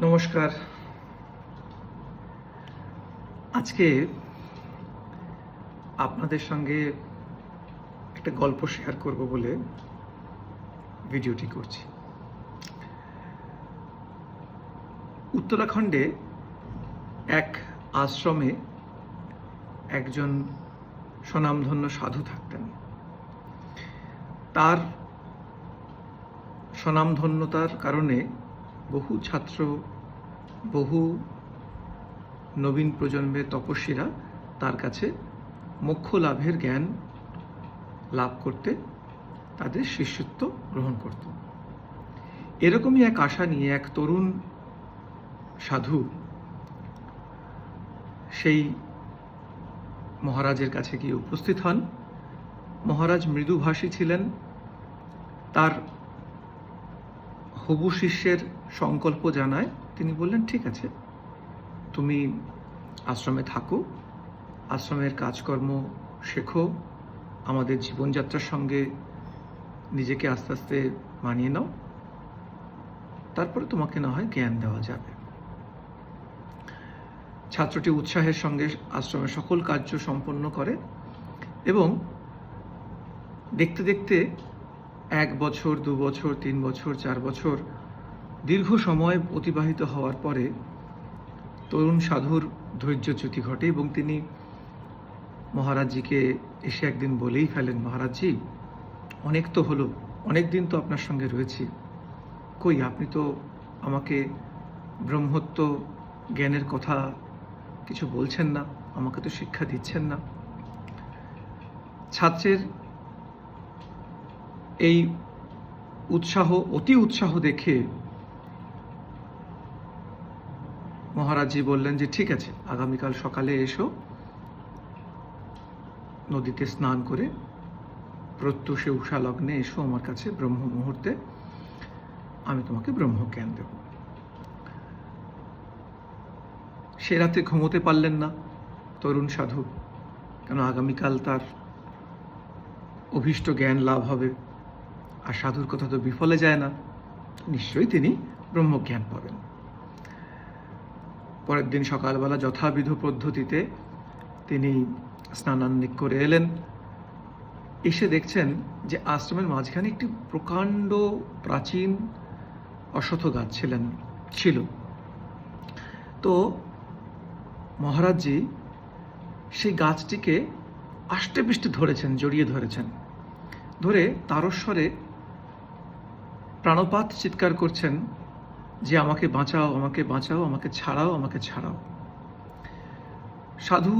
নমস্কার। আজকে আপনাদের সঙ্গে একটা গল্প শেয়ার করব বলে ভিডিওটি করছি। উত্তরাখণ্ডে এক আশ্রমে একজন স্বনামধন্য সাধু থাকতেন। তার স্বনামধন্যতার কারণে বহু ছাত্র, বহু নবীন প্রজন্মের তপস্বীরা তার কাছে মোক্ষ লাভের জ্ঞান লাভ করতে তাদের শিষ্যত্ব গ্রহণ করত। এরকমই এক আশা নিয়ে এক তরুণ সাধু সেই মহারাজের কাছে গিয়ে উপস্থিত হন। মহারাজ মৃদুভাষী ছিলেন। তার হবু শিষ্যের সংকল্প জানায়, তিনি বললেন, ঠিক আছে, তুমি আশ্রমে থাকো, আশ্রমের কাজকর্ম শেখো, আমাদের জীবনযাত্রার সঙ্গে নিজেকে আস্তে আস্তে মানিয়ে নাও, তারপরে তোমাকে না হয় জ্ঞান দেওয়া যাবে। ছাত্রটি উৎসাহের সঙ্গে আশ্রমের সকল কার্য সম্পন্ন করে এবং দেখতে দেখতে এক বছর, দু বছর, তিন বছর, চার বছর দীর্ঘ সময় অতিবাহিত হওয়ার পরে তরুণ সাধুর ধৈর্যচ্যুতি ঘটে এবং তিনি মহারাজজিকে এসে একদিন বলেই ফেলেন, মহারাজজি, অনেক তো হলো, অনেক দিন তো আপনার সঙ্গে রয়েছি। কই, আপনি তো আমাকে ব্রহ্মত্ব জ্ঞানের কথা কিছু বলছেন না, আমাকে তো শিক্ষা দিচ্ছেন না। ছাত্রের এই উৎসাহ, অতি উৎসাহ দেখে মহারাজজি বললেন যে, ঠিক আছে, আগামীকাল সকালে এসো, নদীতে স্নান করে প্রত্যুষে উষা লগ্নে এসো আমার কাছে ব্রহ্ম মুহূর্তে। আমি তোমাকে ব্রহ্মজ্ঞান দেব। সে রাতে ঘুমোতে পারলেন না, তরুণ সাধু। কেন আগামীকাল তার অভীষ্ট জ্ঞান লাভ হবে? আর সাধুর কথা তো বিফলে যায় না। নিশ্চয়ই তিনি ব্রহ্মজ্ঞান পাবেন। পরের দিন সকালবেলা যথাবিধ পদ্ধতিতে তিনি স্নানান্নিক করে এলেন। এসে দেখছেন যে আশ্রমের মাঝখানে একটি প্রকাণ্ড প্রাচীন অশ্বথ গাছ ছিলেন, ছিল। তো মহারাজজি সেই গাছটিকে আষ্টে পৃষ্ঠে ধরেছেন, জড়িয়ে ধরেছেন। ধরে তারস্বরে প্রাণপাত চিৎকার করছেন যে আমাকে বাঁচাও আমাকে বাঁচাও, আমাকে ছাড়াও আমাকে ছাড়াও। সাধু,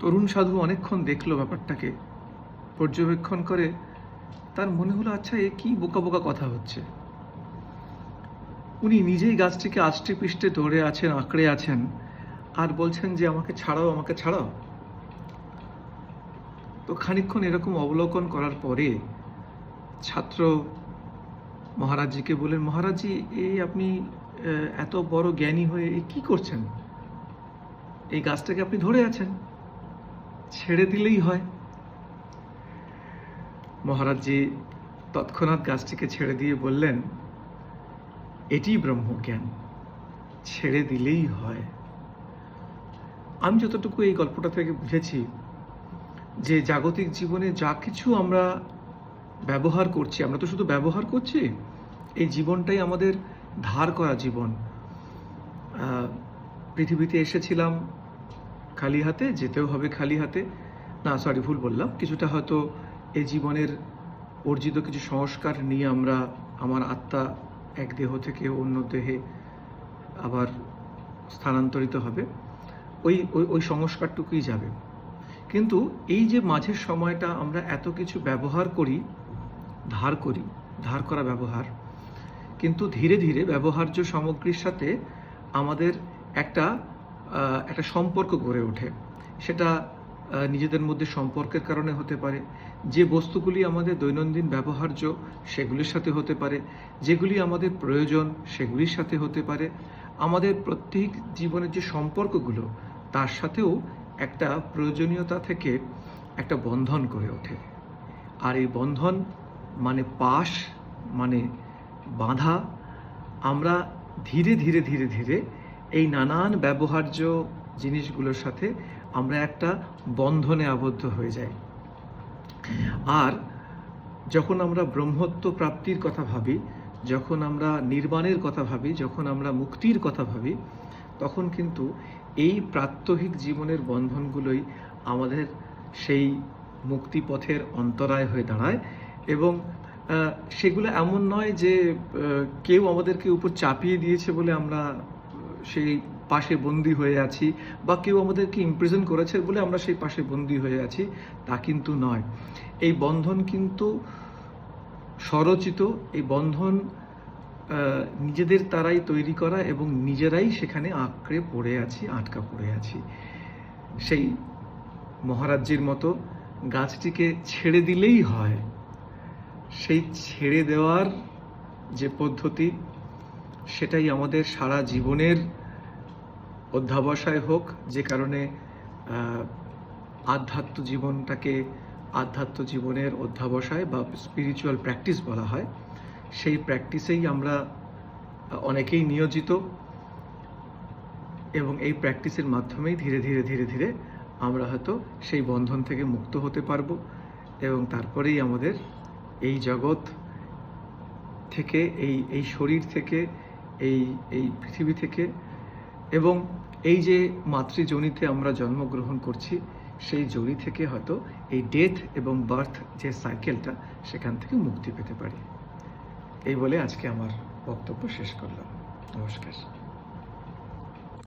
তরুণ সাধু অনেকক্ষণ দেখল ব্যাপারটাকে। পর্যবেক্ষণ করে তার মনে হলো আচ্ছা এ কি বোকা বোকা কথা হচ্ছে? উনি নিজেই গাছটিকে আষ্টে পৃষ্ঠে ধরে আছেন, আঁকড়ে আছেন, আর বলছেন যে, আমাকে ছাড়াও আমাকে ছাড়াও। তো খানিকক্ষণ এরকম অবলোকন করার পরে ছাত্র মহারাজজিকে বললেন, মহারাজজি, এই আপনি এত বড় জ্ঞানী হয়ে কি করছেন? এই গাছটাকে আপনি ধরে আছেন। ছেড়ে দিলেই হয়। মহারাজজি তৎক্ষণাৎ গাছটিকে ছেড়ে দিয়ে বললেন, এটি ব্রহ্মজ্ঞান, ছেড়ে দিলেই হয়। আমি যতটুকু এই গল্পটা থেকে বুঝেছি, যে জাগতিক জীবনে যা কিছু আমরা ব্যবহার করছি। আমরা তো শুধু ব্যবহার করছি, এই জীবনটাই আমাদের ধার করা জীবন। পৃথিবীতে এসেছিলাম খালি হাতে, যেতেও হবে খালি হাতে। না সরি ভুল বললাম। কিছুটা হয়তো এই জীবনের অর্জিত কিছু সংস্কার নিয়ে আমরা, আমার আত্মা এক দেহ থেকে অন্য দেহে আবার স্থানান্তরিত হবে। ওই ওই ওই সংস্কারটুকুই যাবে। কিন্তু এই যে মাঝের সময়টা আমরা এত কিছু ব্যবহার করি ধার করি, ধার করা ব্যবহার। কিন্তু ধীরে ধীরে ব্যবহার্য সামগ্রীর সাথে আমাদের একটা একটা সম্পর্ক গড়ে ওঠে। সেটা নিজেদের মধ্যে সম্পর্কের কারণে হতে পারে, যে বস্তুগুলি আমাদের দৈনন্দিন ব্যবহার্য সেগুলির সাথে হতে পারে, যেগুলি আমাদের প্রয়োজন সেগুলির সাথে হতে পারে। আমাদের প্রত্যেক জীবনের যে সম্পর্কগুলো, তার সাথেও একটা প্রয়োজনীয়তা থেকে একটা বন্ধন করে ওঠে। আর এই বন্ধন মানে পাশ মানে বাঁধা, আমরা ধীরে ধীরে ধীরে ধীরে এই নানান ব্যবহার্য জিনিসগুলোর সাথে আমরা একটা বন্ধনে আবদ্ধ হয়ে যাই। আর যখন আমরা ব্রহ্মত্ব প্রাপ্তির কথা ভাবি, যখন আমরা নির্বাণের কথা ভাবি, যখন আমরা মুক্তির কথা ভাবি, তখন কিন্তু এই প্রাত্যহিক জীবনের বন্ধনগুলোই আমাদের সেই মুক্তিপথের অন্তরায় হয়ে দাঁড়ায়। এবং সেগুলো এমন নয় যে কেউ আমাদেরকে উপর চাপিয়ে দিয়েছে বলে আমরা, সেই পাশে বন্দি হয়ে আছি বা কেউ আমাদেরকে ইমপ্রেজেন্ট করেছে বলে আমরা সেই পাশে বন্দি হয়ে আছি, তা কিন্তু নয়। এই বন্ধন কিন্তু স্বরচিত, এই বন্ধন নিজেদের তারাই তৈরি করা এবং নিজেরাই সেখানে আঁকড়ে পড়ে আছি, আটকা পড়ে আছি। সেই মহারাজ্যের মতো গাছটিকে ছেড়ে দিলেই হয়। সেই ছেড়ে দেওয়ার যে পদ্ধতি, সেটাই আমাদের সারা জীবনের অধ্যাবসায় হোক, যে কারণে আধ্যাত্ম জীবনটাকে আধ্যাত্ম জীবনের অধ্যাবসায় বা স্পিরিচুয়াল প্র্যাকটিস বলা হয়, সেই প্র্যাকটিসেই আমরা অনেকেই নিয়োজিত এবং এই প্র্যাকটিসের মাধ্যমেই ধীরে ধীরে ধীরে ধীরে আমরা হয়তো সেই বন্ধন থেকে মুক্ত হতে পারব এবং তারপরেই আমাদের এই জগৎ থেকে, এই এই শরীর থেকে, এই এই পৃথিবী থেকে এবং এই যে মাতৃজনিতে আমরা জন্মগ্রহণ করছি, সেই জড়ি থেকে হয়তো এই ডেথ এবং বার্থ যে সাইকেলটা, সেখান থেকে মুক্তি পেতে পারি। এই বলে আজকে আমার বক্তব্য শেষ করলাম। নমস্কার।